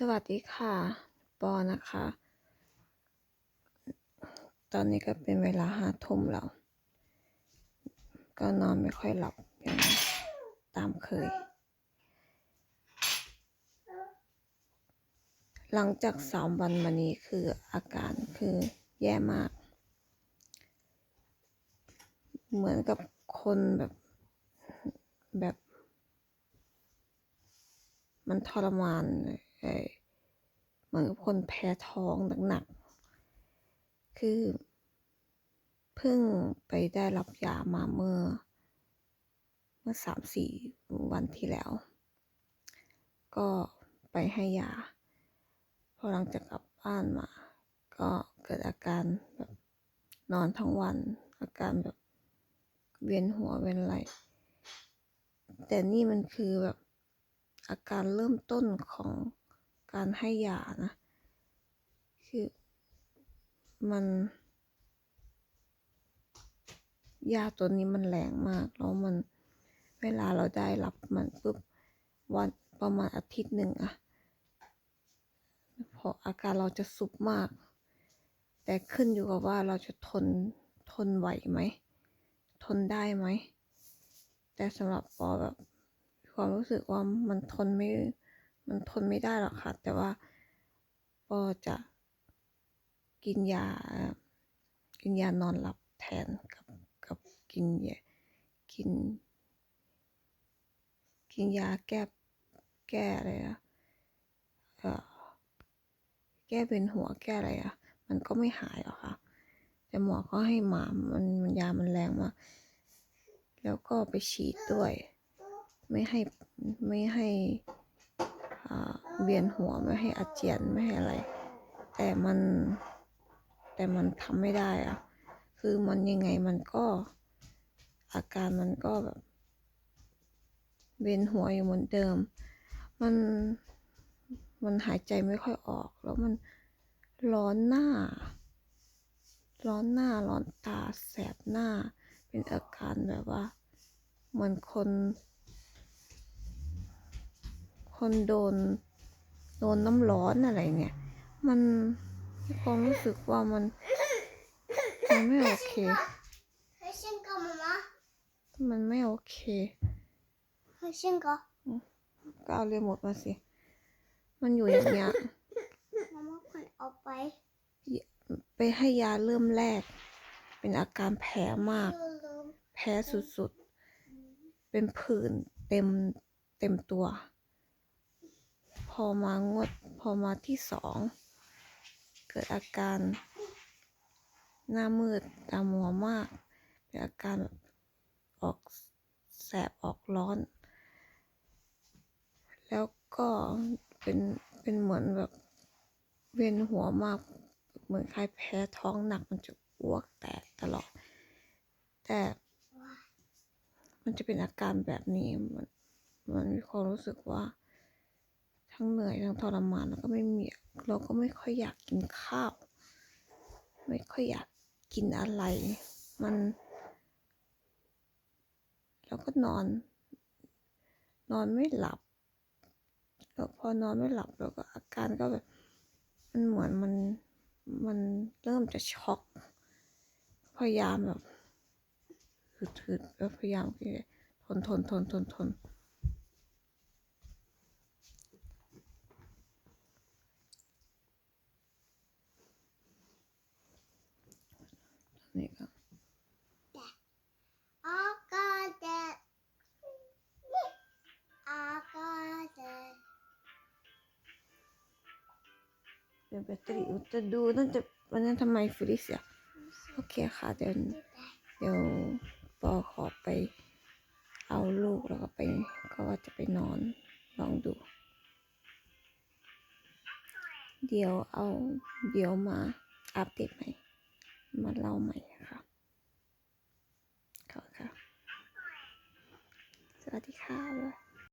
สวัสดีค่ะ ปอนะคะ ตอนนี้ก็เป็นเวลาห้าทุ่มแล้ว ก็นอนไม่ค่อยหลับอย่างตามเคย หลังจากสามวันมานี้คืออาการคือแย่มาก เหมือนกับคนแบบแบบ มันทรมานเอ่อ เหมือนกับคนแพ้ท้องหนักๆ คือ เพิ่งไปได้รับยามาเมื่อ เมื่อสามสี่วันที่แล้ว ก็ไปให้ยา พอหลังจากกลับบ้านมา ก็เกิดอาการแบบนอนทั้งวัน อาการแบบเวียนหัวเวียนอะไรแต่นี่มันคือแบบอาการเริ่มต้นของ การให้ยานะ คือมันยาตัวนี้มันแรงมากแล้วมันเวลาเราได้รับมันปุ๊บวันประมาณอาทิตย์หนึ่งอะพออาการเราจะสุบมาก แต่ขึ้นอยู่กับว่าเราจะทนทนไหวไหม ทนได้ไหม แต่สำหรับปอแบบความรู้สึกว่ามันทนไม่ มันทนไม่ได้หรอกค่ะ แต่ว่าปอจะกินยา กินยานอนหลับแทนกับกับกินยากิน กินยาแก้แก้อะไรอะเอ่อแก้เป็นหัวแก้อะไรอะมันก็ไม่หายหรอกค่ะ แต่หมอก็ให้มามันมันยามันแรงมากแล้วก็ไปฉีดด้วย ไม่ให้ไม่ให้ เวียนหัวไม่ให้อาเจียนไม่ให้อะไร แต่มันแต่มันทำไม่ได้อะคือมันยังไงมันก็อาการมันก็แบบเวียนหัวอยู่เหมือนเดิม มันมันหายใจไม่ค่อยออก แล้วมันร้อนหน้า ร้อนหน้าร้อนตาแสบหน้า เป็นอาการแบบว่าเหมือนคน คนโดน โดนน้ำร้อนอะไรเนี่ย มันความรู้สึกว่ามันมันไม่โอเค มันไม่โอเคก็เอาเรียหมดมาสิ มันอยู่อย่างเงี้ยมามคนเอาไป ไปให้ยาเริ่มแรก เป็นอาการแพ้มากแพ้สุดๆ เป็นผื่นเต็มเต็มตัว พอมางวดพอมาที่สองเกิดอาการหน้ามืดตามัวมากเป็นอาการออกแสบออกร้อน แล้วก็เป็นเป็นเหมือนแบบเวียนหัวมาก เหมือนใครแพ้ท้องหนักมันจะอ้วกแตกตลอด แต่มันจะเป็นอาการแบบนี้มันมันมีความรู้สึกว่า ทั้งเหนื่อยทั้งทรมานแล้วก็ไม่มีเราก็ไม่ค่อยอยากกินข้าว ไม่ค่อยอยากกินอะไร มันแล้วก็นอน นอนไม่หลับแล้วพอนอนไม่หลับแล้วก็อาการก็แบบมันเหมือนมันมันเริ่มจะช็อก พยายามแบบหืดๆแล้วพยายามที่จะทนทนทนทนทน เป็นแบตเตอรี่จะดูตั้งแต่วันนั้นทำไมฟรีเสียโอเคค่ะเดี๋ยวเดี๋ยวปอขอไป เอาลูกแล้วก็ไปก็ว่าจะไปนอนลองดู เดี๋ยวเอาเดี๋ยวมาอัปเดตใหม่มาเล่าใหม่ค่ะขอบค่ะ สวัสดีค่ะ